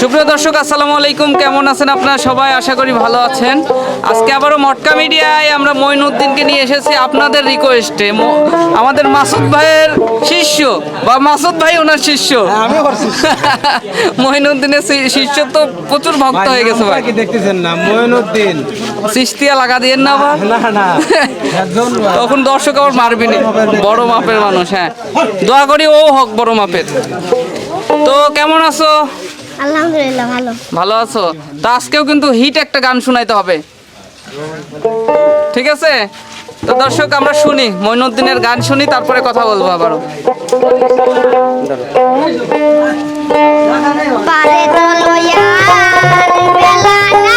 সুপ্রিয় দর্শক আসসালামু আলাইকুম। কেমন আছেন আপনারা সবাই? আশা করি ভালো আছেন। আজকে আবারও মটকা মিডিয়ায় আমরা মঈনুদ্দিনকে নিয়ে এসেছি আপনাদের রিকোয়েস্টে আমাদের মাসুদ ভাইয়ের শিষ্য। বা মাসুদ ভাই ওনার শিষ্য। আমি মঈনুদ্দিনের শিষ্য। তো প্রচুর ভক্ত হয়ে গেছে ভাই। দেখতেছেন না? মঈনুদ্দিন সৃষ্টিয়া লাগা দিয়ে না আবার না না। তখন দর্শক আবার মারবি নি। বড় মাপের মানুষ হ্যাঁ। দোয়া করি ও হক বড় মাপের। তো কেমন আছো? আলহামদুলিল্লাহ ভালো। ভালো আছো? তো আজকেও কিন্তু হিট একটা গান শোনাইতে হবে। ঠিক আছে? তো দর্শক আমরা শুনি। মইনুদ্দিনের গান শুনি তারপরে কথা বলব আবারও। পারে তো লয়া বেলা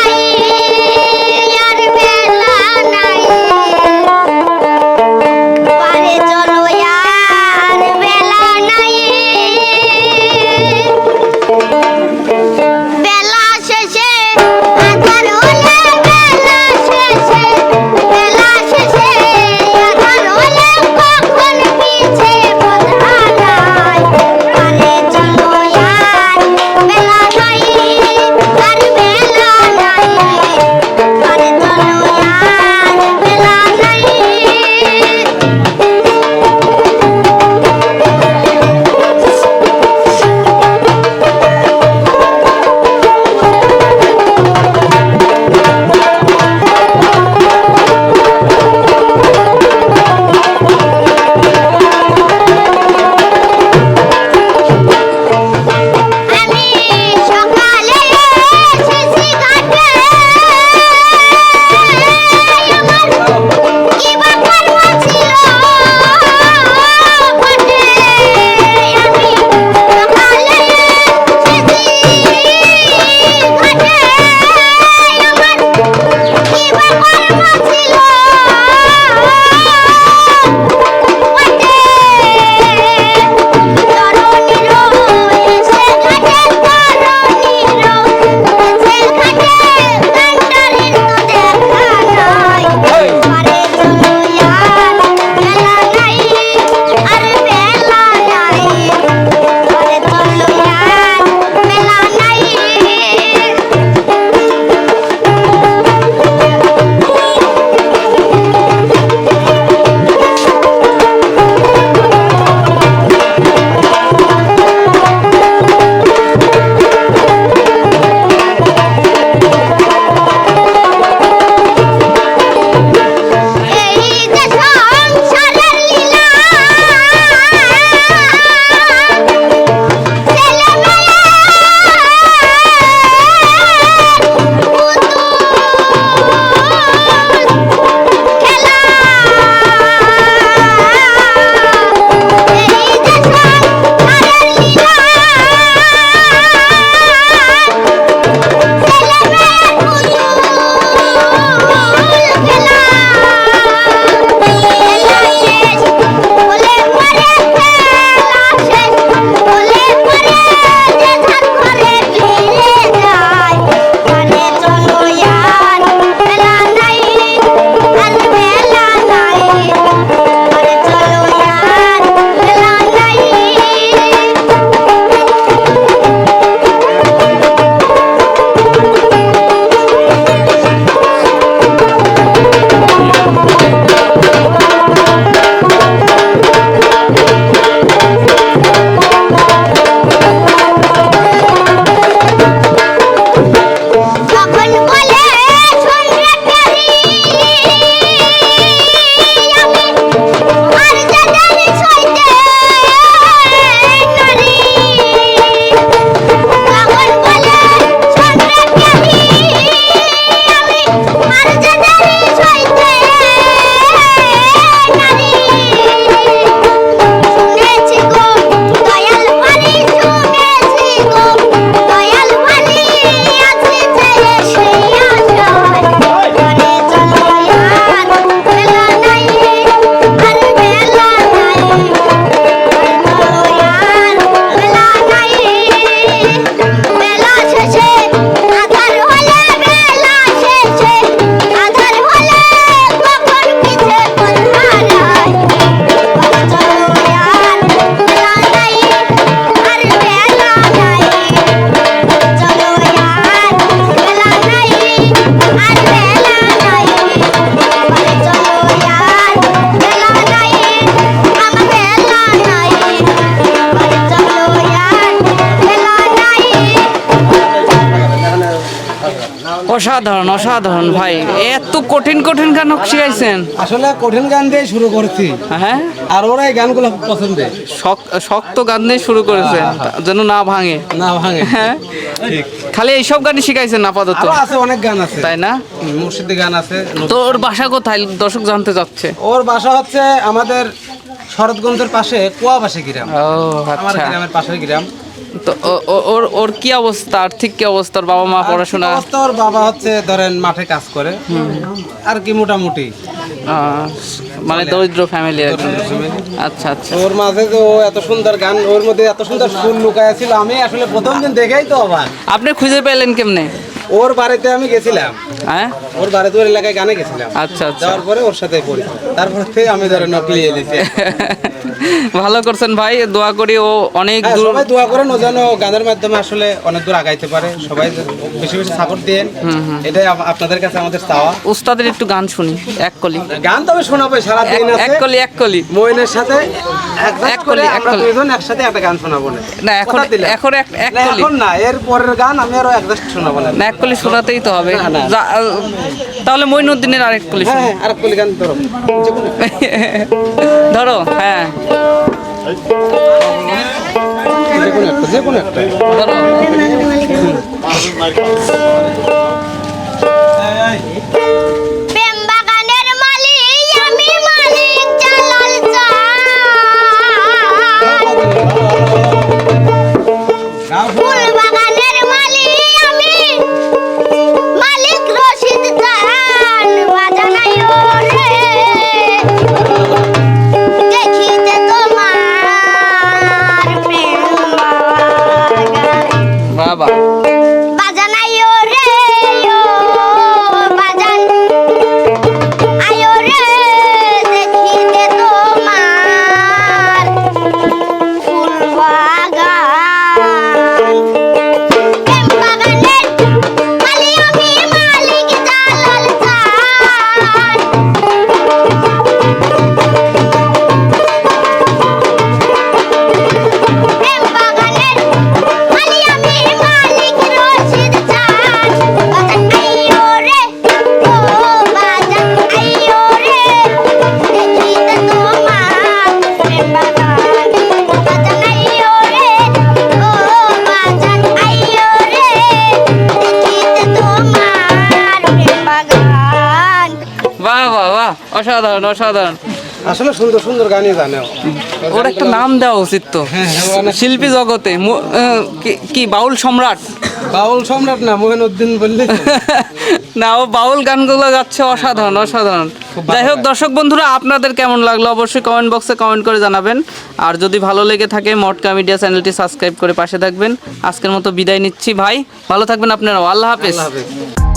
অসাধারণ অসাধারণ ভাই। এত কঠিন কঠিন গান শিখাইছেন। আসলে কঠিন গান দিয়ে শুরু করছি। হ্যাঁ? আর ওরা এই গানগুলো খুব পছন্দের শক্ত গান দিয়ে শুরু করেছেন যেন না ভাঙে। না ভাঙে। হ্যাঁ? ঠিক। খালি এইসব গানই শিখাইছেন আপাতত? আছে অনেক গান আছে। তাই না? মুর্শিদি গান আছে তো ওর বাসা কোথায়? দর্শক জানতে চাচ্ছে ওর বাসা হচ্ছে আমাদের শরৎগঞ্জের পাশে কুয়াবাসী গ্রাম। ও আমার আচ্ছা। গ্রামের পাশের গ্রাম। তো ওর ওর কি অবস্থা? আর্থিক কি অবস্থা? ওর বাবা মা পড়াশোনা? অবস্থা ওর বাবা হচ্ছে ধরেন মাঠে কাজ করে। আর কি মোটামুটি। মানে দরিদ্র ফ্যামিলি। আচ্ছা আচ্ছা। ওর মাঝে যে ও এত সুন্দর গান ওর মধ্যে এত সুন্দর সুর লুকায় ছিল আমি আসলে প্রথম দিন দেখেই তো অবাক। আপনি খুঁজে পেলেন কেমনে? ওর বাড়িতে আমি গেছিলাম। হ্যাঁ? ওর বাড়িতে ওর এলাকায় গানে গেছিলাম। আচ্ছা আচ্ছা। যাওয়ার পরে ওর সাথে পরিচয় তারপর থেকে আমি ধরে নকলি এনেছি ভালো করছেন ভাই দোয়া করি ও অনেক হ্যাঁ, দূর সবাই দোয়া করেন ও যেন গানের মাধ্যমে আসলে অনেক দূর আগাইতে পারে। সবাই বেশি বেশি সাপোর্ট দেন। এটাই আপনাদের কাছে আমাদের চাওয়া। উস্তাদের একটু গান শুনি এক কলি। গান তবে শোনাবে সারা দিন এক- এক কলি এক কলি। মইনের সাথে এক কলি, এক কলি। দুইজন একসাথে একটা গান শোনাবো। না এখন এখন এক কলি। এখন না এর পরের গান আমি আরও অ্যাডজাস্ট শোনাবো। না না এক কলি শোনাতেই তো হবে। না, না। যা- তাহলে মইনুদ্দিনের আরেক কলি হ্যাঁ শুনি আরেক কলি গান ধরো। ধরো হ্যাঁ। যে কোনো একটা ধরো। অসাধারণ অসাধারণ। আসলে সুন্দর সুন্দর গানই জানে ওর একটা নাম দেওয়া উচিত তো। হ্যাঁ, হ্যাঁ, শিল্পী জগতে কি- বাউল সম্রাট? বাউল সম্রাট না মোহিনুদ্দিন বললে না ও বাউল গানগুলো গাচ্ছে অসাধারণ অসাধারণ। যাই হোক দর্শক বন্ধুরা আপনাদের কেমন লাগল অবশ্যই কমেন্ট বক্সে কমেন্ট করে জানাবেন। আর যদি ভালো লেগে থাকে মটকা মিডিয়া চ্যানেলটি সাবস্ক্রাইব করে পাশে থাকবেন। আজকের মতো বিদায় নিচ্ছি ভাই। ভালো থাকবেন হাফেজ। আল্লাহ হাফেজ।